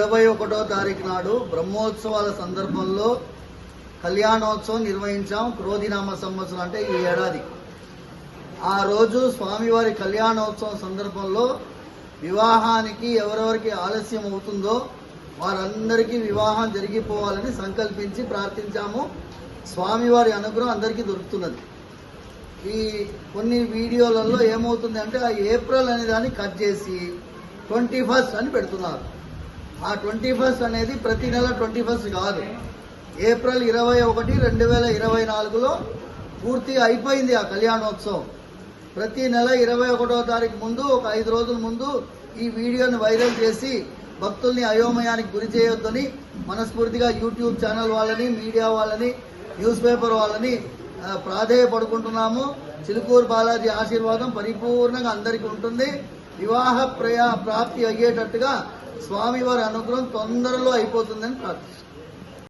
ఇరవై ఒకటో తారీఖు నాడు బ్రహ్మోత్సవాల సందర్భంలో కళ్యాణోత్సవం నిర్వహించాం క్రోధినామ సంవత్సరం అంటే ఈ ఏడాది. ఆ రోజు స్వామివారి కళ్యాణోత్సవం సందర్భంలో వివాహానికి ఎవరెవరికి ఆలస్యం అవుతుందో వారందరికీ వివాహం జరిగిపోవాలని సంకల్పించి ప్రార్థించాము. స్వామివారి అనుగ్రహం అందరికీ దొరుకుతున్నది. ఈ కొన్ని వీడియోలలో ఏమవుతుంది అంటే ఆ ఏప్రిల్ అనే దాన్ని కట్ చేసి ట్వంటీ ఫస్ట్ అని పెడుతున్నారు. ఆ ట్వంటీ ఫస్ట్ అనేది ప్రతి నెల ట్వంటీ ఫస్ట్ కాదు. ఏప్రిల్ ఇరవై ఒకటి రెండు వేల ఇరవై నాలుగులో పూర్తిగా అయిపోయింది ఆ కళ్యాణోత్సవం. ప్రతి నెల ఇరవై ఒకటో తారీఖు ముందు ఒక ఐదు రోజుల ముందు ఈ వీడియోని వైరల్ చేసి భక్తుల్ని అయోమయానికి గురి చేయొద్దని మనస్ఫూర్తిగా యూట్యూబ్ ఛానల్ వాళ్ళని మీడియా వాళ్ళని న్యూస్ పేపర్ వాళ్ళని ప్రాధేయపడుకుంటున్నాము. చిలుకూరు బాలాజీ ఆశీర్వాదం పరిపూర్ణంగా అందరికీ ఉంటుంది. వివాహ ప్రయా ప్రాప్తి అయ్యేటట్టుగా స్వామివారి అనుగ్రహం తొందరలో అయిపోతుందని ప్రార్థిస్తున్నాం.